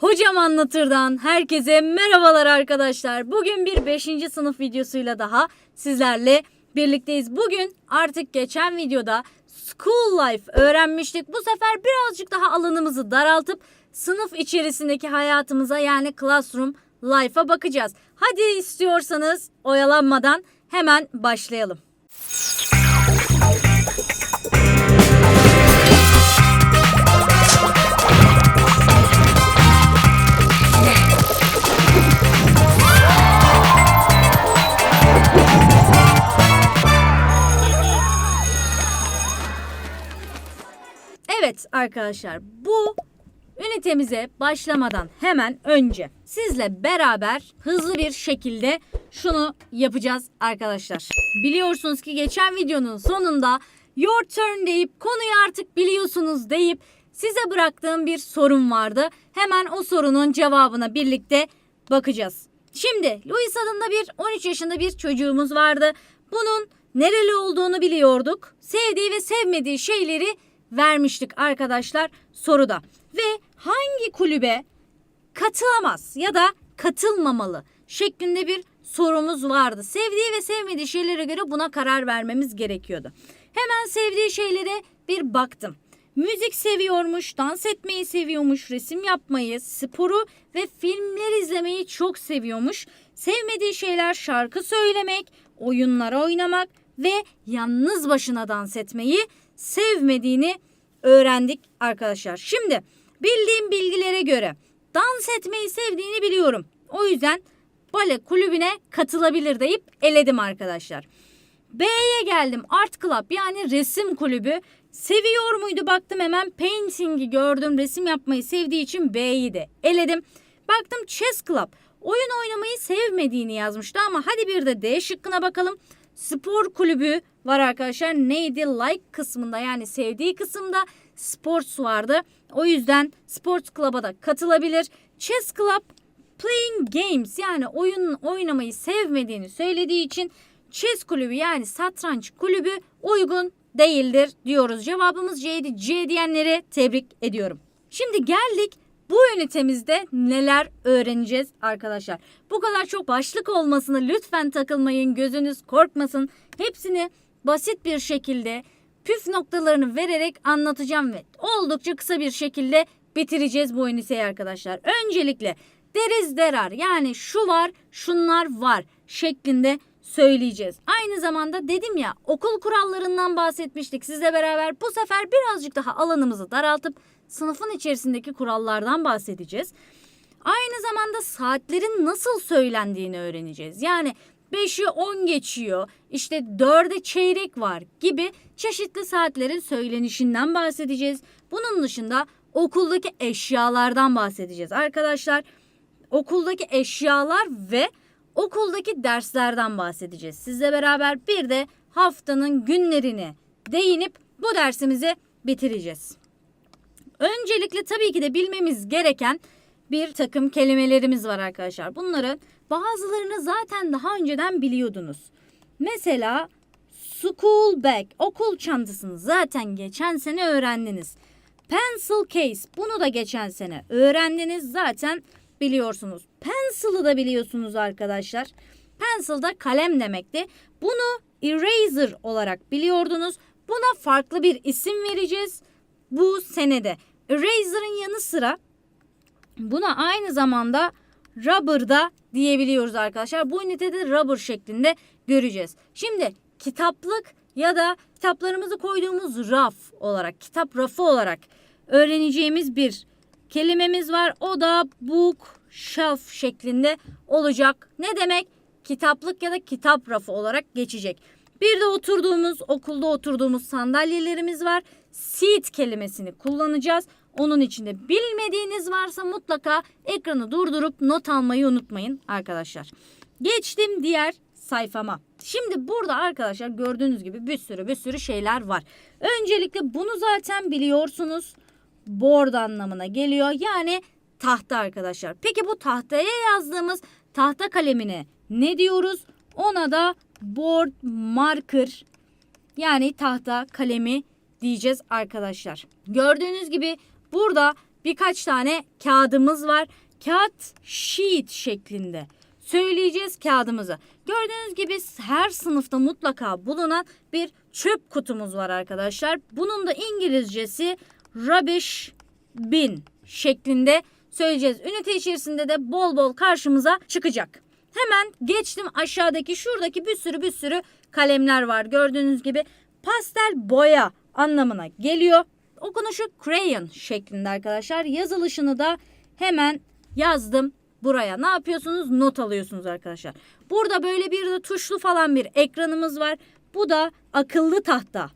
Hocam Anlatır'dan herkese merhabalar arkadaşlar. Bugün bir 5. sınıf videosuyla daha sizlerle birlikteyiz. Bugün artık geçen videoda School Life öğrenmiştik. Bu sefer birazcık daha alanımızı daraltıp sınıf içerisindeki hayatımıza yani Classroom Life'a bakacağız. Hadi istiyorsanız oyalanmadan hemen başlayalım. Evet arkadaşlar bu ünitemize başlamadan hemen önce sizle beraber hızlı bir şekilde şunu yapacağız arkadaşlar. Biliyorsunuz ki geçen videonun sonunda your turn deyip konuyu artık biliyorsunuz deyip size bıraktığım bir sorun vardı. Hemen o sorunun cevabına birlikte bakacağız. Şimdi Louis adında bir 13 yaşında bir çocuğumuz vardı. Bunun nereli olduğunu biliyorduk. Sevdiği ve sevmediği şeyleri vermiştik arkadaşlar soruda. Ve hangi kulübe katılamaz ya da katılmamalı şeklinde bir sorumuz vardı. Sevdiği ve sevmediği şeylere göre buna karar vermemiz gerekiyordu. Hemen sevdiği şeylere bir baktım. Müzik seviyormuş, dans etmeyi seviyormuş, resim yapmayı, sporu ve filmler izlemeyi çok seviyormuş. Sevmediği şeyler şarkı söylemek, oyunlar oynamak ve yalnız başına dans etmeyi sevmediğini öğrendik arkadaşlar. Şimdi bildiğim bilgilere göre dans etmeyi sevdiğini biliyorum. O yüzden bale kulübüne katılabilir deyip eledim arkadaşlar. B'ye geldim. Art Club yani resim kulübü. Seviyor muydu baktım hemen painting'i gördüm. Resim yapmayı sevdiği için B'yi de eledim. Baktım Chess Club. Oyun oynamayı sevmediğini yazmıştı ama hadi bir de D şıkkına bakalım. Spor kulübü var arkadaşlar. Neydi? Like kısmında yani sevdiği kısımda sports vardı. O yüzden Sports Club'a da katılabilir. Chess Club playing games yani oyun oynamayı sevmediğini söylediği için chess kulübü yani satranç kulübü uygun değildir diyoruz. Cevabımız C'ydi. C diyenlere tebrik ediyorum. Şimdi geldik bu ünitemizde neler öğreneceğiz arkadaşlar. Bu kadar çok başlık olmasını lütfen takılmayın. Gözünüz korkmasın. Hepsini basit bir şekilde püf noktalarını vererek anlatacağım ve oldukça kısa bir şekilde bitireceğiz bu üniteyi arkadaşlar. Öncelikle deriz derar yani şu var şunlar var şeklinde söyleyeceğiz. Aynı zamanda dedim ya okul kurallarından bahsetmiştik sizle beraber. Bu sefer birazcık daha alanımızı daraltıp sınıfın içerisindeki kurallardan bahsedeceğiz. Aynı zamanda saatlerin nasıl söylendiğini öğreneceğiz. Yani 5'i 10 geçiyor, işte 4'e çeyrek var gibi çeşitli saatlerin söylenişinden bahsedeceğiz. Bunun dışında okuldaki eşyalardan bahsedeceğiz arkadaşlar. Okuldaki eşyalar ve okuldaki derslerden bahsedeceğiz. Sizle beraber bir de haftanın günlerini değinip bu dersimizi bitireceğiz. Öncelikle tabii ki de bilmemiz gereken bir takım kelimelerimiz var arkadaşlar. Bunların bazılarını zaten daha önceden biliyordunuz. Mesela school bag, okul çantasını zaten geçen sene öğrendiniz. Pencil case, bunu da geçen sene öğrendiniz zaten biliyorsunuz. Pencil'ı da biliyorsunuz arkadaşlar. Pencil da kalem demekti. Bunu eraser olarak biliyordunuz. Buna farklı bir isim vereceğiz bu senede. Eraser'ın yanı sıra buna aynı zamanda rubber da diyebiliyoruz arkadaşlar. Bu ünitede rubber şeklinde göreceğiz. Şimdi kitaplık ya da kitaplarımızı koyduğumuz raf olarak, kitap rafı olarak öğreneceğimiz bir kelimemiz var. O da book shelf şeklinde olacak. Ne demek? Kitaplık ya da kitap rafı olarak geçecek. Bir de oturduğumuz, okulda oturduğumuz sandalyelerimiz var. Seat kelimesini kullanacağız. Onun içinde bilmediğiniz varsa mutlaka ekranı durdurup not almayı unutmayın arkadaşlar. Geçtim diğer sayfama. Şimdi burada arkadaşlar gördüğünüz gibi bir sürü bir sürü şeyler var. Öncelikle bunu zaten biliyorsunuz. Board anlamına geliyor. Yani tahta arkadaşlar. Peki bu tahtaya yazdığımız tahta kalemine ne diyoruz? Ona da board marker yani tahta kalemi diyeceğiz arkadaşlar. Gördüğünüz gibi burada birkaç tane kağıdımız var. Kağıt sheet şeklinde. Söyleyeceğiz kağıdımızı. Gördüğünüz gibi her sınıfta mutlaka bulunan bir çöp kutumuz var arkadaşlar. Bunun da İngilizcesi rubbish bin şeklinde söyleyeceğiz. Ünite içerisinde de bol bol karşımıza çıkacak. Hemen geçtim aşağıdaki şuradaki bir sürü bir sürü kalemler var. Gördüğünüz gibi pastel boya anlamına geliyor. Okunuşu crayon şeklinde arkadaşlar. Yazılışını da hemen yazdım buraya. Ne yapıyorsunuz? Not alıyorsunuz arkadaşlar. Burada böyle bir de tuşlu falan bir ekranımız var. Bu da akıllı tahta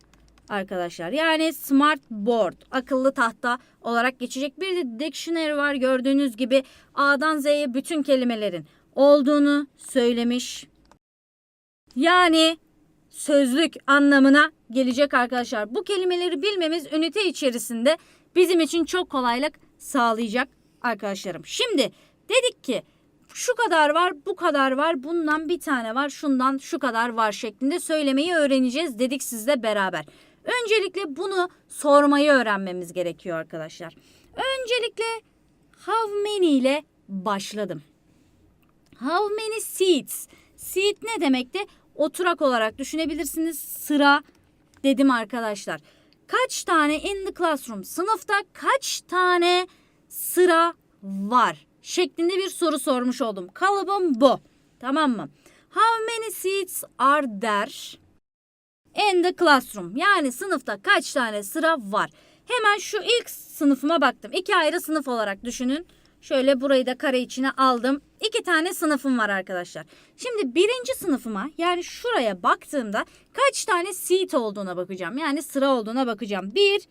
arkadaşlar. Yani smart board, akıllı tahta olarak geçecek. Bir de dictionary var gördüğünüz gibi A'dan Z'ye bütün kelimelerin olduğunu söylemiş. Yani sözlük anlamına gelecek arkadaşlar. Bu kelimeleri bilmemiz ünite içerisinde bizim için çok kolaylık sağlayacak arkadaşlarım. Şimdi dedik ki şu kadar var, bu kadar var, bundan bir tane var, şundan şu kadar var şeklinde söylemeyi öğreneceğiz dedik sizle beraber. Öncelikle bunu sormayı öğrenmemiz gerekiyor arkadaşlar. Öncelikle how many ile başladım. How many seats? Seat ne demekti? Oturak olarak düşünebilirsiniz. Sıra dedim arkadaşlar. Kaç tane in the classroom? Sınıfta kaç tane sıra var? Şeklinde bir soru sormuş oldum. Kalıbım bu. Tamam mı? How many seats are there in the classroom? Yani sınıfta kaç tane sıra var? Hemen şu ilk sınıfıma baktım. İki ayrı sınıf olarak düşünün. Şöyle burayı da kare içine aldım. İki tane sınıfım var arkadaşlar. Şimdi birinci sınıfıma yani şuraya baktığımda kaç tane seat olduğuna bakacağım. Yani sıra olduğuna bakacağım. Bir,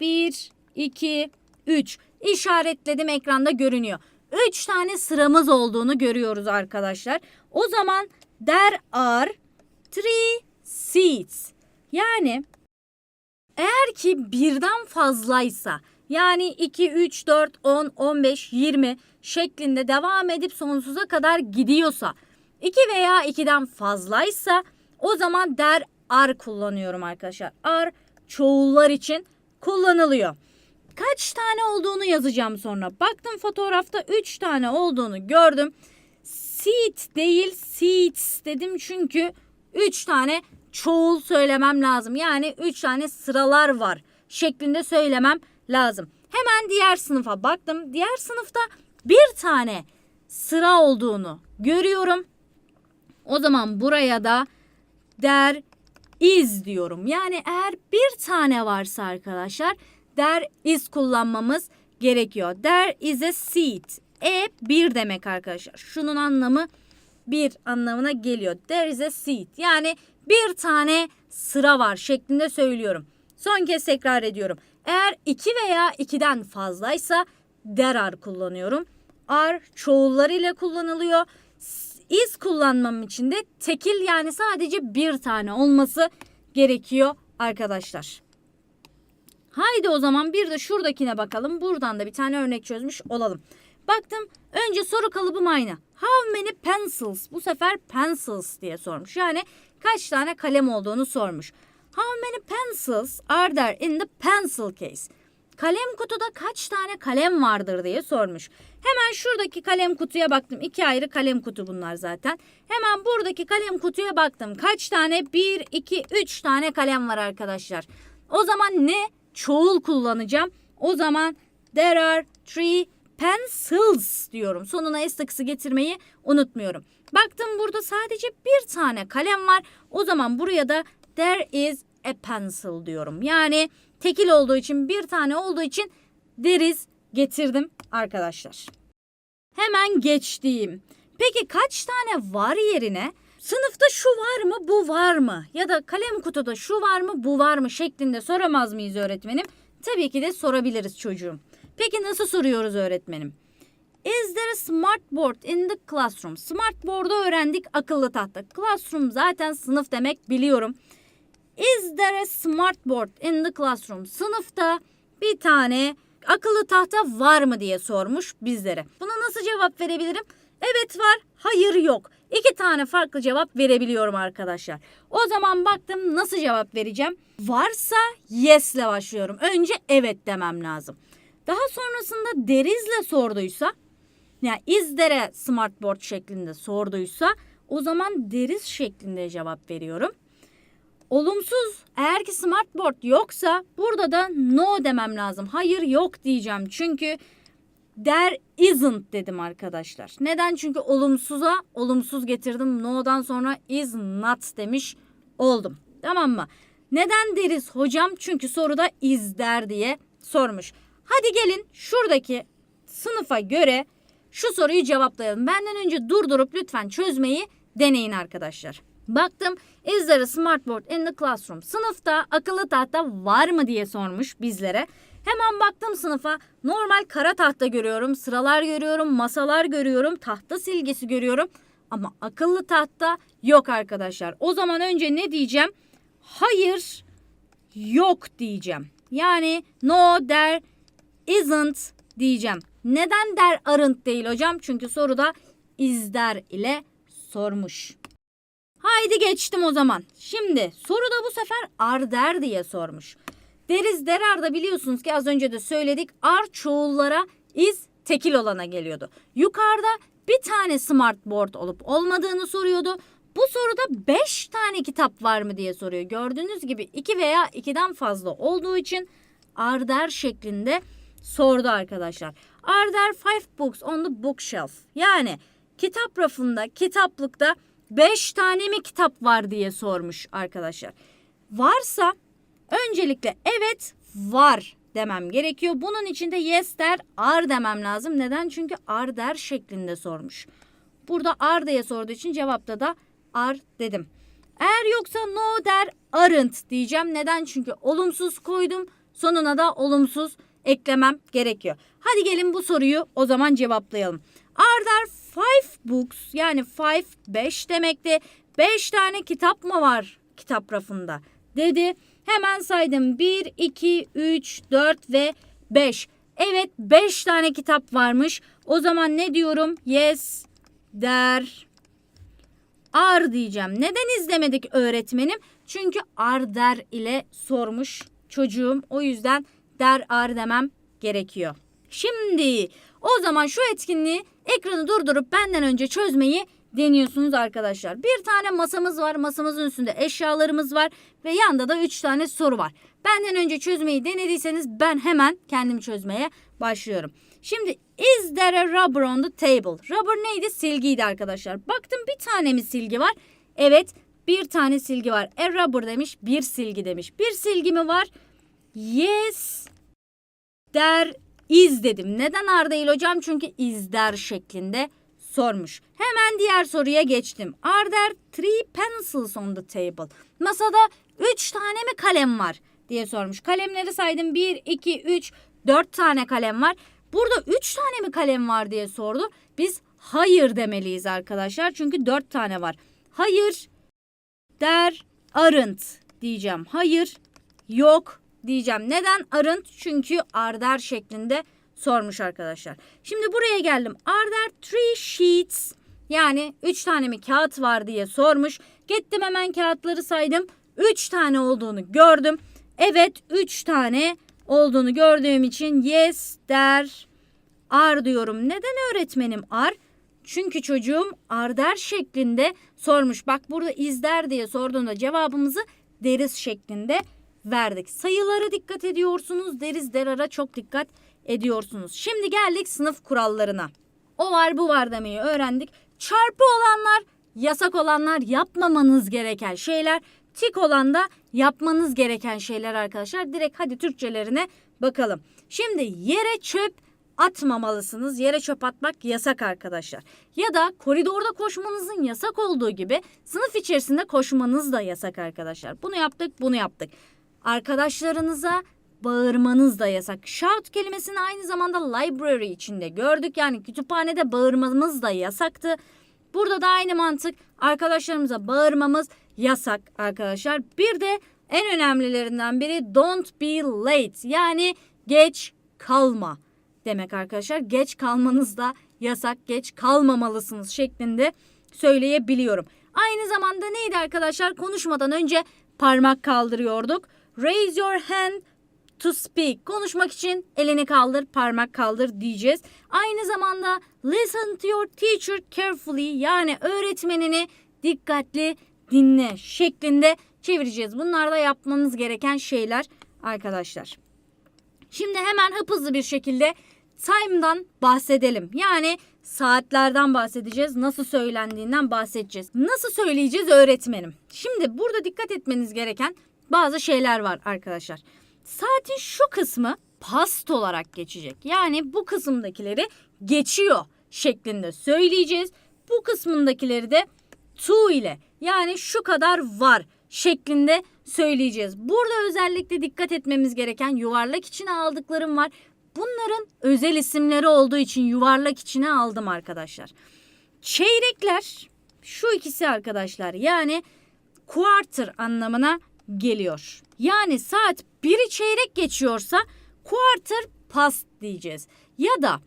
bir, iki, üç. İşaretledim ekranda görünüyor. Üç tane sıramız olduğunu görüyoruz arkadaşlar. O zaman there are three seats. Yani eğer ki birden fazlaysa yani 2, 3, 4, 10, 15, 20 şeklinde devam edip sonsuza kadar gidiyorsa 2 veya 2'den fazlaysa o zaman der ar kullanıyorum arkadaşlar. Ar çoğullar için kullanılıyor. Kaç tane olduğunu yazacağım sonra. Baktım fotoğrafta 3 tane olduğunu gördüm. Seat değil seats dedim çünkü 3 tane çoğul söylemem lazım. Yani 3 tane sıralar var şeklinde söylemem lazım. Hemen diğer sınıfa baktım. Diğer sınıfta bir tane sıra olduğunu görüyorum. O zaman buraya da der is diyorum. Yani eğer bir tane varsa arkadaşlar der is kullanmamız gerekiyor. There is a seat. E bir demek arkadaşlar. Şunun anlamı bir anlamına geliyor. There is a seat. Yani bir tane sıra var şeklinde söylüyorum. Son kez tekrar ediyorum. Eğer iki veya ikiden fazlaysa there are kullanıyorum. Are çoğullarıyla kullanılıyor. Is kullanmam için de tekil yani sadece bir tane olması gerekiyor arkadaşlar. Haydi o zaman bir de şuradakine bakalım. Buradan da bir tane örnek çözmüş olalım. Baktım önce soru kalıbım aynı. How many pencils? Bu sefer pencils diye sormuş. Yani kaç tane kalem olduğunu sormuş. How many pencils are there in the pencil case? Kalem kutuda kaç tane kalem vardır diye sormuş. Hemen şuradaki kalem kutuya baktım. İki ayrı kalem kutu bunlar zaten. Hemen buradaki kalem kutuya baktım. Kaç tane? Bir, iki, üç tane kalem var arkadaşlar. O zaman ne? Çoğul kullanacağım. O zaman there are three pencils diyorum. Sonuna s takısı getirmeyi unutmuyorum. Baktım burada sadece bir tane kalem var. O zaman buraya da there is a pencil diyorum. Yani tekil olduğu için bir tane olduğu için there is getirdim arkadaşlar. Hemen geçtiğim. Peki kaç tane var yerine sınıfta şu var mı bu var mı ya da kalem kutuda şu var mı bu var mı şeklinde soramaz mıyız öğretmenim? Tabii ki de sorabiliriz çocuğum. Peki nasıl soruyoruz öğretmenim? Is there a smart board in the classroom? Smart board'u öğrendik akıllı tahta. Classroom zaten sınıf demek biliyorum. Is there a smart board in the classroom? Sınıfta bir tane akıllı tahta var mı diye sormuş bizlere. Buna nasıl cevap verebilirim? Evet var, hayır yok. İki tane farklı cevap verebiliyorum arkadaşlar. O zaman baktım nasıl cevap vereceğim? Varsa yes ile başlıyorum. Önce evet demem lazım. Daha sonrasında derizle sorduysa yani a smartboard şeklinde sorduysa o zaman deriz şeklinde cevap veriyorum. Olumsuz eğer ki smartboard yoksa burada da no demem lazım. Hayır yok diyeceğim. Çünkü there isn't dedim arkadaşlar. Neden? Çünkü olumsuza olumsuz getirdim. No'dan sonra is not demiş oldum. Tamam mı? Neden deriz hocam? Çünkü soruda is der diye sormuş. Hadi gelin şuradaki sınıfa göre şu soruyu cevaplayalım. Benden önce durdurup lütfen çözmeyi deneyin arkadaşlar. Baktım is there a smartboard in the classroom? Sınıfta akıllı tahta var mı diye sormuş bizlere. Hemen baktım sınıfa normal kara tahta görüyorum, sıralar görüyorum, masalar görüyorum, tahta silgisi görüyorum. Ama akıllı tahta yok arkadaşlar. O zaman önce ne diyeceğim? Hayır yok diyeceğim. Yani no there isn't diyeceğim. Neden der aren't değil hocam? Çünkü soruda is there ile sormuş. Haydi geçtim o zaman. Şimdi soruda bu sefer are der diye sormuş. Deriz derar da biliyorsunuz ki az önce de söyledik. Are çoğullara is tekil olana geliyordu. Yukarıda bir tane smartboard olup olmadığını soruyordu. Bu soruda 5 tane kitap var mı diye soruyor. Gördüğünüz gibi 2 veya 2'den fazla olduğu için are der şeklinde sordu arkadaşlar. Are there five books on the bookshelf? Yani kitap rafında, kitaplıkta 5 tane mi kitap var diye sormuş arkadaşlar. Varsa öncelikle evet var demem gerekiyor. Bunun için de yes der, are demem lazım. Neden? Çünkü are der şeklinde sormuş. Burada are diye sorduğu için cevapta da are dedim. Eğer yoksa no der, aren't diyeceğim. Neden? Çünkü olumsuz koydum. Sonuna da olumsuz eklemem gerekiyor. Hadi gelin bu soruyu o zaman cevaplayalım. Are there five books yani five beş demekti. Beş tane kitap mı var kitap rafında dedi. Hemen saydım. 1, 2, 3, 4 ve 5. Evet 5 tane kitap varmış. O zaman ne diyorum? Yes, der, are diyeceğim. Neden izlemedik öğretmenim? Çünkü are der ile sormuş çocuğum. O yüzden der are demem gerekiyor. Şimdi o zaman şu etkinliği ekranı durdurup benden önce çözmeyi deniyorsunuz arkadaşlar. Bir tane masamız var. Masamızın üstünde eşyalarımız var ve yanda da 3 tane soru var. Benden önce çözmeyi denediyseniz ben hemen kendim çözmeye başlıyorum. Şimdi is there a rubber on the table? Rubber neydi? Silgiydi arkadaşlar. Baktım bir tane mi silgi var? Evet bir tane silgi var. A rubber demiş bir silgi demiş. Bir silgi mi var? Yes there is dedim. Neden are değil hocam? Çünkü there şeklinde sormuş. Hemen diğer soruya geçtim. Are there three pencils on the table? Masada üç tane mi kalem var diye sormuş. Kalemleri saydım. Bir, iki, üç, dört tane kalem var. Burada üç tane mi kalem var diye sordu. Biz hayır demeliyiz arkadaşlar. Çünkü dört tane var. Hayır der aren't diyeceğim. Hayır yok diyeceğim. Neden aren't? Çünkü are der şeklinde sormuş arkadaşlar. Şimdi buraya geldim. Are there three sheets? Yani üç tane mi kağıt var diye sormuş. Gittim hemen kağıtları saydım. Üç tane olduğunu gördüm. Evet üç tane olduğunu gördüğüm için yes der are diyorum. Neden öğretmenim are? Çünkü çocuğum are der şeklinde sormuş. Bak burada is der diye sorduğunda cevabımızı deriz şeklinde verdik. Sayılara dikkat ediyorsunuz. Deriz derara çok dikkat ediyorsunuz. Şimdi geldik sınıf kurallarına. O var bu var demeyi öğrendik. Çarpı olanlar yasak olanlar yapmamanız gereken şeyler. Tik olan da yapmanız gereken şeyler arkadaşlar. Direkt hadi Türkçelerine bakalım. Şimdi yere çöp atmamalısınız. Yere çöp atmak yasak arkadaşlar. Ya da koridorda koşmanızın yasak olduğu gibi sınıf içerisinde koşmanız da yasak arkadaşlar. Bunu yaptık, bunu yaptık. Arkadaşlarınıza bağırmanız da yasak. Shout kelimesini aynı zamanda library içinde gördük. Yani kütüphanede bağırmamız da yasaktı. Burada da aynı mantık. Arkadaşlarımıza bağırmamız yasak arkadaşlar. Bir de en önemlilerinden biri don't be late. Yani geç kalma demek arkadaşlar. Geç kalmanız da yasak. Geç kalmamalısınız şeklinde söyleyebiliyorum. Aynı zamanda neydi arkadaşlar? Konuşmadan önce parmak kaldırıyorduk. Raise your hand to speak. Konuşmak için elini kaldır, parmak kaldır diyeceğiz. Aynı zamanda listen to your teacher carefully yani öğretmenini dikkatli dinle şeklinde çevireceğiz. Bunlar da yapmanız gereken şeyler arkadaşlar. Şimdi hemen hızlı bir şekilde time'dan bahsedelim. Yani saatlerden bahsedeceğiz. Nasıl söylendiğinden bahsedeceğiz. Nasıl söyleyeceğiz öğretmenim. Şimdi burada dikkat etmeniz gereken bazı şeyler var arkadaşlar. Saatin şu kısmı past olarak geçecek. Yani bu kısımdakileri geçiyor şeklinde söyleyeceğiz. Bu kısmındakileri de to ile yani şu kadar var şeklinde söyleyeceğiz. Burada özellikle dikkat etmemiz gereken yuvarlak içine aldıklarım var. Bunların özel isimleri olduğu için yuvarlak içine aldım arkadaşlar. Çeyrekler şu ikisi arkadaşlar yani quarter anlamına geliyor. Yani saat biri çeyrek geçiyorsa quarter past diyeceğiz. Ya da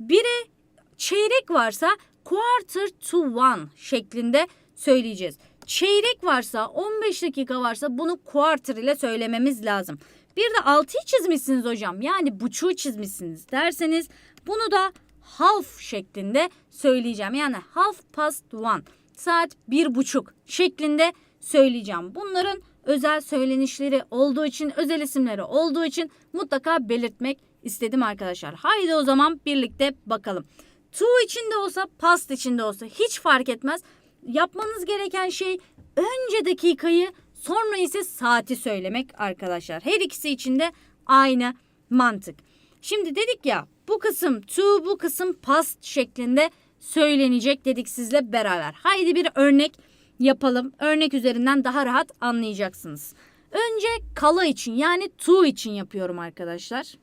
biri çeyrek varsa quarter to one şeklinde söyleyeceğiz. Çeyrek varsa 15 dakika varsa bunu quarter ile söylememiz lazım. Bir de altıyı çizmişsiniz hocam yani buçuğu çizmişsiniz derseniz bunu da half şeklinde söyleyeceğim. Yani half past one saat bir buçuk şeklinde söyleyeceğim. Bunların özel söylenişleri olduğu için özel isimleri olduğu için mutlaka belirtmek istedim arkadaşlar. Haydi o zaman birlikte bakalım. To içinde olsa past içinde olsa hiç fark etmez. Yapmanız gereken şey önce dakikayı sonra ise saati söylemek arkadaşlar. Her ikisi için de aynı mantık. Şimdi dedik ya bu kısım to bu kısım past şeklinde söylenecek dedik sizle beraber. Haydi bir örnek yapalım. Örnek üzerinden daha rahat anlayacaksınız. Önce kala için yani to için yapıyorum arkadaşlar.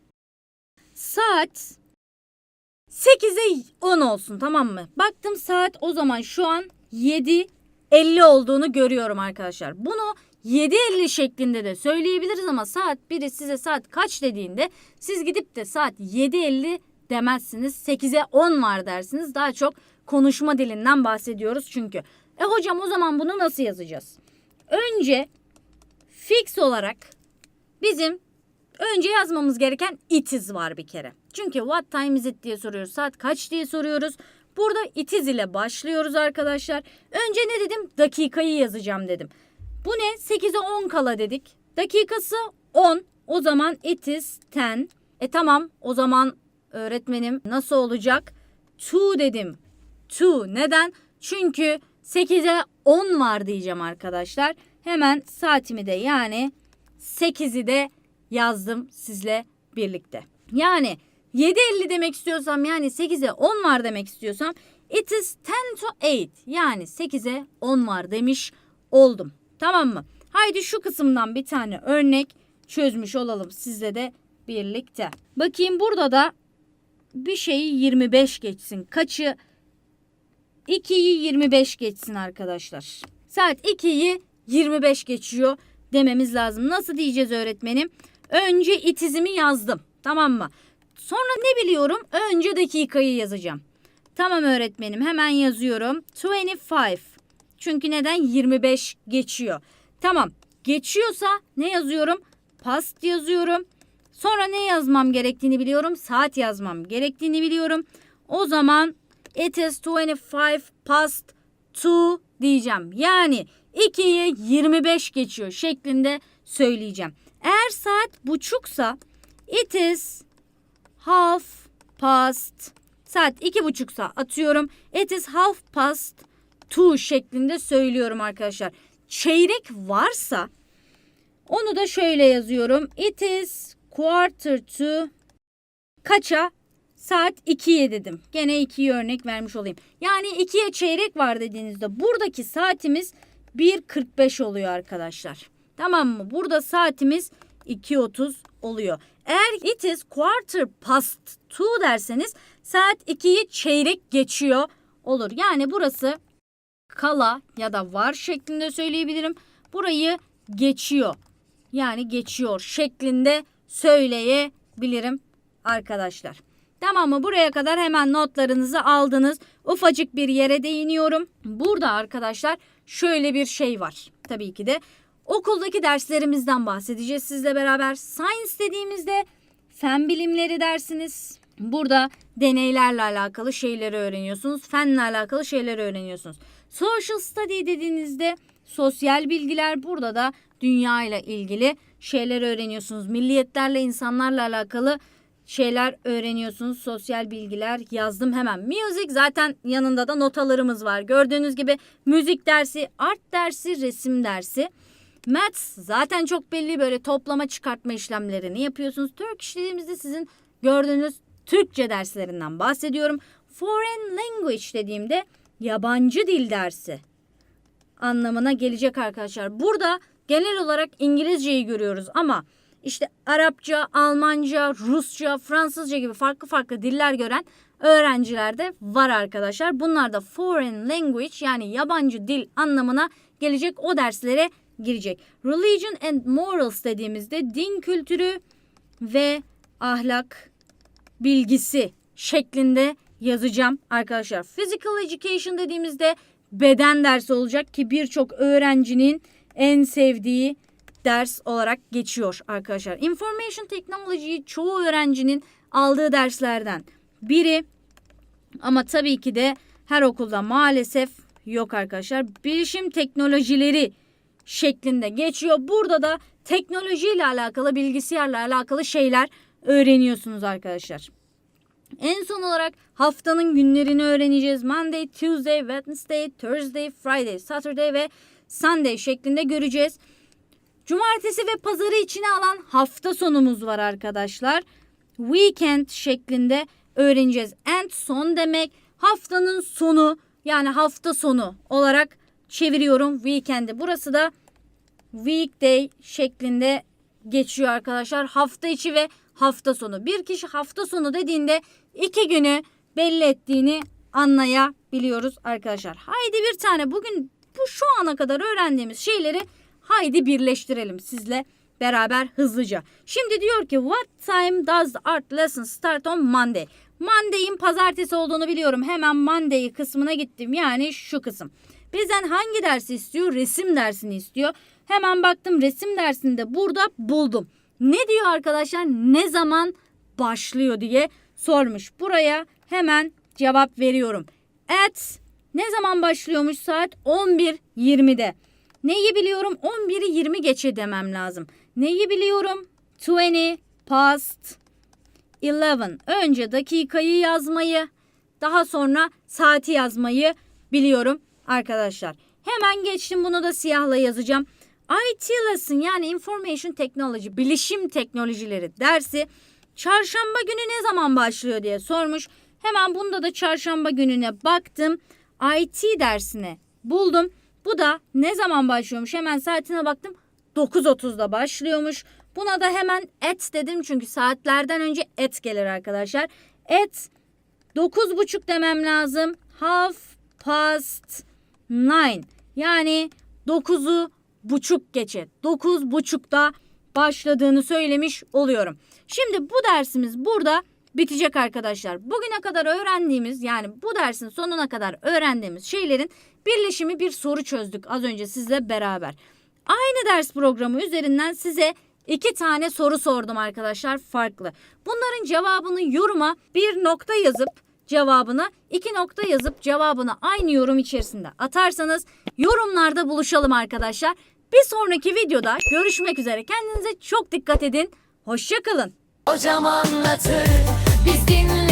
Saat 8'e 10 olsun tamam mı? Baktım saat o zaman şu an 7.50 olduğunu görüyorum arkadaşlar. Bunu 7.50 şeklinde de söyleyebiliriz ama saat biri size saat kaç dediğinde siz gidip de saat 7.50 demezsiniz. 8'e 10 var dersiniz. Daha çok konuşma dilinden bahsediyoruz çünkü. E hocam o zaman bunu nasıl yazacağız? Önce fix olarak bizim önce yazmamız gereken it is var bir kere. Çünkü what time is it diye soruyoruz. Saat kaç diye soruyoruz. Burada it is ile başlıyoruz arkadaşlar. Önce ne dedim? Dakikayı yazacağım dedim. Bu ne? 8'e 10 kala dedik. Dakikası 10. O zaman it is 10. E tamam o zaman öğretmenim nasıl olacak? To dedim. To. Neden? Çünkü 8'e 10 var diyeceğim arkadaşlar. Hemen saatimi de yani 8'i de yazdım sizle birlikte. Yani 7.50 demek istiyorsam yani 8'e 10 var demek istiyorsam it is 10 to 8 yani 8'e 10 var demiş oldum. Tamam mı? Haydi şu kısımdan bir tane örnek çözmüş olalım sizle de birlikte. Bakayım burada da bir şeyi 25 geçsin. Kaçı 2'yi 25 geçsin arkadaşlar. Saat 2'yi 25 geçiyor dememiz lazım. Nasıl diyeceğiz öğretmenim? Önce itizimi yazdım. Tamam mı? Sonra ne biliyorum? Önce dakikayı yazacağım. Tamam öğretmenim hemen yazıyorum. 25. Çünkü neden? 25 geçiyor. Tamam. Geçiyorsa ne yazıyorum? Past yazıyorum. Sonra ne yazmam gerektiğini biliyorum. Saat yazmam gerektiğini biliyorum. O zaman it is 25 past 2 diyeceğim. Yani 2'ye 25 geçiyor şeklinde söyleyeceğim. Eğer saat buçuksa it is half past saat iki buçuksa atıyorum it is half past two şeklinde söylüyorum arkadaşlar. Çeyrek varsa onu da şöyle yazıyorum. It is quarter to kaça? Saat 2'ye dedim. Gene 2'ye örnek vermiş olayım. Yani 2'ye çeyrek var dediğinizde buradaki saatimiz 1.45 oluyor arkadaşlar. Tamam mı? Burada saatimiz 2.30 oluyor. Eğer it is quarter past two derseniz saat 2'yi çeyrek geçiyor olur. Yani burası kala ya da var şeklinde söyleyebilirim. Burayı geçiyor. Yani geçiyor şeklinde söyleyebilirim arkadaşlar. Tamam mı? Buraya kadar hemen notlarınızı aldınız. Ufacık bir yere değiniyorum. Burada arkadaşlar şöyle bir şey var. Tabii ki de okuldaki derslerimizden bahsedeceğiz sizle beraber. Science dediğimizde fen bilimleri dersiniz. Burada deneylerle alakalı şeyleri öğreniyorsunuz. Fenle alakalı şeyleri öğreniyorsunuz. Social study dediğinizde sosyal bilgiler burada da dünya ile ilgili şeyler öğreniyorsunuz. Milliyetlerle, insanlarla alakalı şeyler öğreniyorsunuz. Sosyal bilgiler yazdım hemen. Music zaten yanında da notalarımız var. Gördüğünüz gibi müzik dersi, art dersi, resim dersi. Maths zaten çok belli böyle toplama çıkartma işlemlerini yapıyorsunuz. Turkish dediğimizde sizin gördüğünüz Türkçe derslerinden bahsediyorum. Foreign language dediğimde yabancı dil dersi anlamına gelecek arkadaşlar. Burada genel olarak İngilizceyi görüyoruz ama işte Arapça, Almanca, Rusça, Fransızca gibi farklı farklı diller gören öğrenciler de var arkadaşlar. Bunlar da foreign language yani yabancı dil anlamına gelecek o derslere girecek. Religion and morals dediğimizde din kültürü ve ahlak bilgisi şeklinde yazacağım arkadaşlar. Physical education dediğimizde beden dersi olacak ki birçok öğrencinin en sevdiği ders olarak geçiyor arkadaşlar. Information Technology çoğu öğrencinin aldığı derslerden biri ama tabii ki de her okulda maalesef yok arkadaşlar. Bilişim teknolojileri şeklinde geçiyor. Burada da teknolojiyle alakalı, bilgisayarla alakalı şeyler öğreniyorsunuz arkadaşlar. En son olarak haftanın günlerini öğreneceğiz. Monday, Tuesday, Wednesday, Thursday, Friday, Saturday ve Sunday şeklinde göreceğiz. Cumartesi ve pazarı içine alan hafta sonumuz var arkadaşlar. Weekend şeklinde öğreneceğiz. End son demek haftanın sonu yani hafta sonu olarak çeviriyorum weekend'i. Burası da weekday şeklinde geçiyor arkadaşlar. Hafta içi ve hafta sonu. Bir kişi hafta sonu dediğinde iki günü belli ettiğini anlayabiliyoruz arkadaşlar. Haydi bir tane bugün bu şu ana kadar öğrendiğimiz şeyleri haydi birleştirelim sizle beraber hızlıca. Şimdi diyor ki what time does art lesson start on Monday? Monday'in pazartesi olduğunu biliyorum. Hemen Monday kısmına gittim. Yani şu kısım. Bizden hangi dersi istiyor? Resim dersini istiyor. Hemen baktım resim dersini de burada buldum. Ne diyor arkadaşlar? Ne zaman başlıyor diye sormuş. Buraya hemen cevap veriyorum. At ne zaman başlıyormuş saat 11.20'de. Neyi biliyorum? 11'i 20 geçe demem lazım. Neyi biliyorum? 20 past 11. Önce dakikayı yazmayı, daha sonra saati yazmayı biliyorum arkadaşlar. Hemen geçtim bunu da siyahla yazacağım. IT lesson yani information technology, bilişim teknolojileri dersi çarşamba günü ne zaman başlıyor diye sormuş. Hemen bunda da çarşamba gününe baktım. IT dersine buldum. Bu da ne zaman başlıyormuş? Hemen saatine baktım. 9.30'da başlıyormuş. Buna da hemen et dedim çünkü saatlerden önce et gelir arkadaşlar. Et 9.30 demem lazım. Half past nine. Yani 9'u buçuk geçe. 9 buçukta başladığını söylemiş oluyorum. Şimdi bu dersimiz burada bitecek arkadaşlar. Bugüne kadar öğrendiğimiz yani bu dersin sonuna kadar öğrendiğimiz şeylerin birleşimi bir soru çözdük az önce sizle beraber. Aynı ders programı üzerinden size iki tane soru sordum arkadaşlar farklı. Bunların cevabını yoruma bir nokta yazıp cevabını iki nokta yazıp cevabını aynı yorum içerisinde atarsanız yorumlarda buluşalım arkadaşlar. Bir sonraki videoda görüşmek üzere. Kendinize çok dikkat edin. Hoşçakalın. Hocam anlatır Biz still.